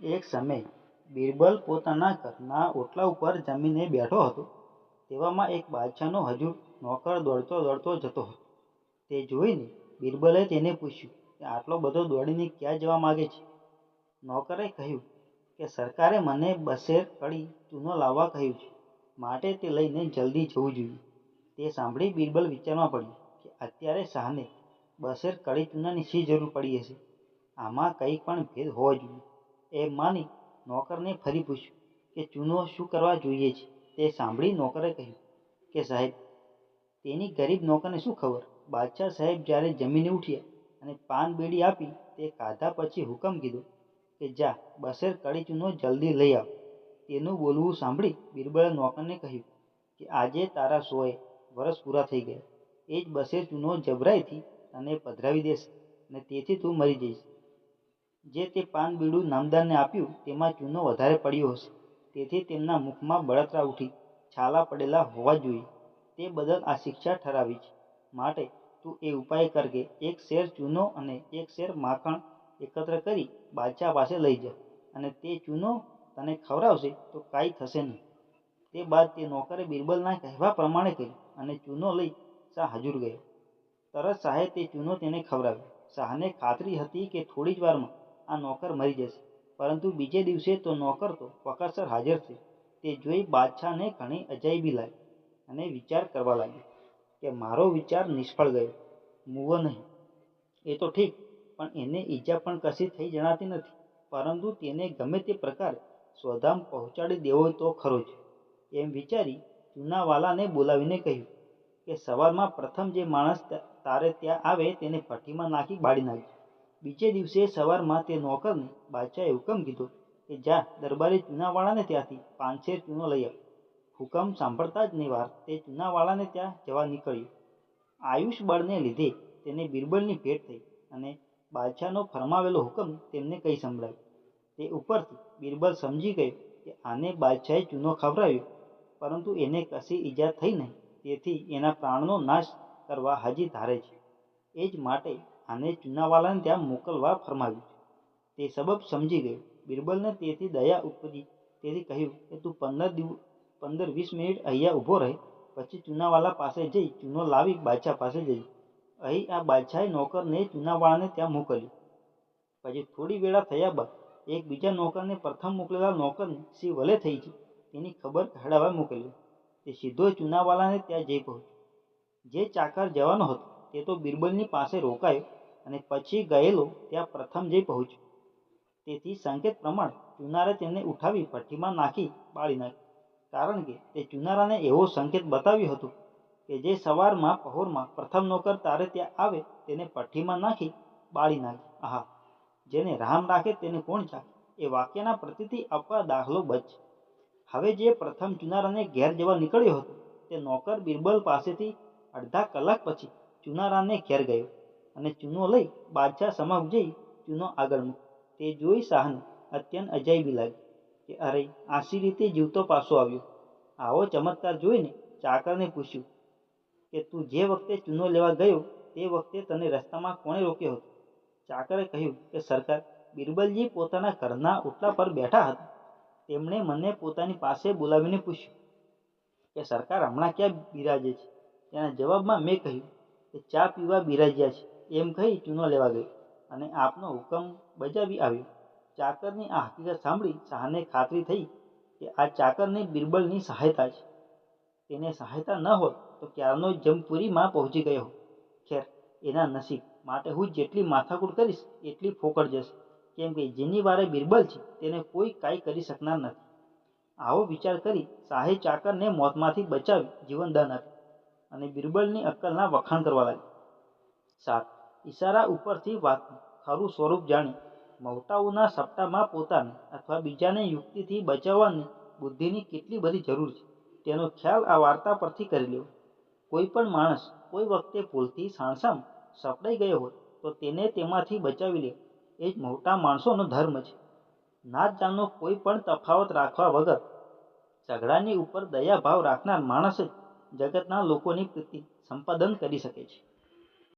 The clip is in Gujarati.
એક સમયે બિરબલ પોતાના ઘરના ઓટલા ઉપર જમીને બેઠો હતો. તેવામાં એક બાદશાહનો હજૂર નોકર દોડતો દોડતો જતો હતો. તે જોઈને બિરબલે તેને પૂછ્યું કે આટલો બધો દોડીને ક્યાં જવા માગે છે? નોકરે કહ્યું કે સરકારે મને બસેર કડી ચૂનો લાવવા કહ્યું છે. માટે તે લઈને જલ્દી જવું જોઈએ. તે સાંભળી બિરબલ વિચારમાં પડ્યું કે અત્યારે શાહને બસેર કડી ચૂનાની શી જરૂર પડી હશે? આમાં કંઈ પણ ભેદ હોવો જોઈએ. એમ માની નોકરને ફરી પૂછ્યું કે, ચૂનો શું કરવા જોઈએ છે? તે સાંભળી નોકરે કહ્યું કે, સાહેબ, તેની ગરીબ નોકરને શું ખબર? બાદશાહ સાહેબ જ્યારે જમીને ઉઠ્યા અને પાન બેડી આપી, તે ખાધા પછી હુકમ કીધો કે, જા બશેર કડી ચૂનો જલ્દી લઈ આવ. તેનું બોલવું સાંભળી બિરબલે નોકરને કહ્યું કે, આજે તારા સોએ વરસ પૂરા થઈ ગયા. એ જ બશેર ચૂનો જબરાઈથી તને પધરાવી દેશે અને તેથી તું મરી જઈશ. જે તે પાન બીડું નામદારને આપ્યું, તેમાં ચૂનો વધારે પડ્યો હશે. તેથી તેમના મુખમાં બળતરા ઉઠી, છાલા પડેલા હોવા જોઈએ. તે બદલ આ શિક્ષા ઠરાવી છે. માટે તું એ ઉપાય કર કે એક શેર ચૂનો અને એક શેર માખણ એકત્ર કરી બાદશાહ પાસે લઈ જા. અને તે ચૂનો તને ખવડાવશે તો કાંઈ થશે નહીં. તે બાદ તે નોકરે બિરબલના કહેવા પ્રમાણે કર્યું અને ચૂનો લઈ શાહ હજૂર ગયો. તરત શાહે તે ચૂનો તેને ખવડાવ્યો. શાહને ખાતરી હતી કે થોડી જ વારમાં આ નોકર મરી જશે. પરંતુ બીજે દિવસે તો નોકર તો વખતસર હાજર છે. તે જોઈ બાદશાહને ઘણી અજાયબી લાગી અને વિચાર કરવા લાગ્યો કે મારો વિચાર નિષ્ફળ ગયો. મૂવો નહીં. એ તો ઠીક, પણ એને ઈજા પણ કશી થઈ જણાતી નથી. પરંતુ તેને ગમે તે પ્રકારે સ્વધામ પહોંચાડી દેવો તો ખરો જ. એમ વિચારી ચૂનાવાલાને બોલાવીને કહ્યું કે સવારમાં પ્રથમ જે માણસ તારે ત્યાં આવે તેને ભઠ્ઠીમાં નાખી બાળી નાખજે. બીજે દિવસે સવારમાં તે નોકરને બાદશાહે હુકમ કીધો કે જા, દરબારી ચૂનાવાળાને ત્યાંથી પાંચશેર ચૂનો લઈ આવ. હુકમ સાંભળતા જ વાર તે ચૂનાવાળાને ત્યાં જવા નીકળ્યો. આયુષ બળને લીધે તેને બિરબલની ભેટ થઈ અને બાદશાહનો ફરમાવેલો હુકમ તેમને કહી સંભળાયો. તે ઉપરથી બિરબલ સમજી ગયો કે આને બાદશાહે ચૂનો ખવડાવ્યો, પરંતુ એને કશી ઈજા થઈ નહીં, તેથી એના પ્રાણનો નાશ કરવા હજી ધારે છે. એ જ માટે આને ચૂનાવાલાને ત્યાં મોકલવા ફરમાવ્યું તે સબબ સમજી ગયો. બિરબલને તેથી દયા ઉપજી. તેથી કહ્યું કે, તું પંદર દિવ, પંદર વીસ મિનિટ અહીંયા ઊભો રહે. પછી ચૂનાવાલા પાસે જઈ ચૂનો લાવી બાદશાહ પાસે જઈ. અહીં આ બાદશાહે નોકરને ચૂનાવાળાને ત્યાં મોકલ્યો. પછી થોડી વેળા થયા બાદ એક બીજા નોકરને પ્રથમ મોકલેલા નોકરને શી વલે થઈ છે તેની ખબર કઢાવવા મોકલ્યો. તે સીધો ચૂનાવાલાને ત્યાં જઈ પહોંચ્યો. જે ચાકર જવાનો હતો તે તો બિરબલની પાસે રોકાયો અને પછી ગયેલો ત્યાં પ્રથમ જઈ પહોંચ્યો. તેથી સંકેત પ્રમાણે ચુનારે તેને ઉઠાવી ભઠ્ઠીમાં નાખી બાળી નાખી કારણ કે તે ચુનારાને એવો સંકેત બતાવ્યો હતો કે જે સવારમાં પહોરમાં પ્રથમ નોકર તારે ત્યાં આવે તેને ભઠ્ઠીમાં નાખી બાળી નાખે. આહા, જેને રામ રાખે તેને કોણ ચાખે એ વાક્યના પ્રતિથી આપવા દાખલો બચ. હવે જે પ્રથમ ચુનારાને ઘેર જવા નીકળ્યો હતો તે નોકર બિરબલ પાસેથી અડધા કલાક પછી ચુનારાને ઘેર ગયો અને ચૂનો લઈ બાદશાહ સમક્ષ જઈ ચૂનો આગળ મૂક્યો. તે જોઈ શાહને અત્યંત અજાયબી લાગી કે અરે આસી રીતે જીવતો પાછો આવ્યો. આવો ચમત્કાર જોઈને ચાકરને પૂછ્યું કે તું જે વખતે ચૂનો લેવા ગયો તે વખતે તને રસ્તામાં કોણે રોક્યો હતો? ચાકરે કહ્યું કે, સરકાર, બિરબલજી પોતાના ઘરના ઓટલા પર બેઠા હતા. તેમણે મને પોતાની પાસે બોલાવીને પૂછ્યું કે, સરકાર હમણાં ક્યાં બિરાજે છે? તેના જવાબમાં મેં કહ્યું કે ચા પીવા બિરાજ્યા છે. એમ કહી ચૂનો લેવા ગઈ અને આપનો હુકમ બજાવી આવ્યો. ચાકરની આ હકીકત સાંભળી શાહને ખાતરી થઈ કે આ ચાકરની બિરબલની સહાયતા છે. તેને સહાયતા ન હોત તો ક્યારનો જમપુરીમાં પહોંચી ગયો ખેર, એના નસીબ માટે હું જેટલી માથાકૂટ કરીશ એટલી ફોકટ જશે કેમ કે જેની વારે બિરબલ છે તેને કોઈ કાંઈ કરી શકનાર નથી. આવો વિચાર કરી શાહે ચાકરને મોતમાંથી બચાવી જીવનદાન આપ્યું. અને બિરબલની અક્કલના વખાણ કરવા લાગી. સાત. ઈશારા ઉપરથી વાત ખરું સ્વરૂપ જાણી મવટાઓના સપ્તાહમાં પોતાને અથવા બીજાને યુક્તિથી બચાવવાની બુદ્ધિની કેટલી બધી જરૂર છે, તેનો ખ્યાલ આ વાર્તા પરથી કરી લેવો. કોઈ પણ માણસ કોઈ વખતે ભૂલથી સાણસામ સપડાઈ ગયો હોય, તો તેને તેમાંથી બચાવી લે. એ જ મોટા માણસોનો ધર્મ છે. નાત જાતનો કોઈ પણ તફાવત રાખવા વગર ઝઘડાની ઉપર દયાભાવ રાખનાર માણસ જ જગતના લોકોની પ્રતિ સંપાદન કરી શકે છે.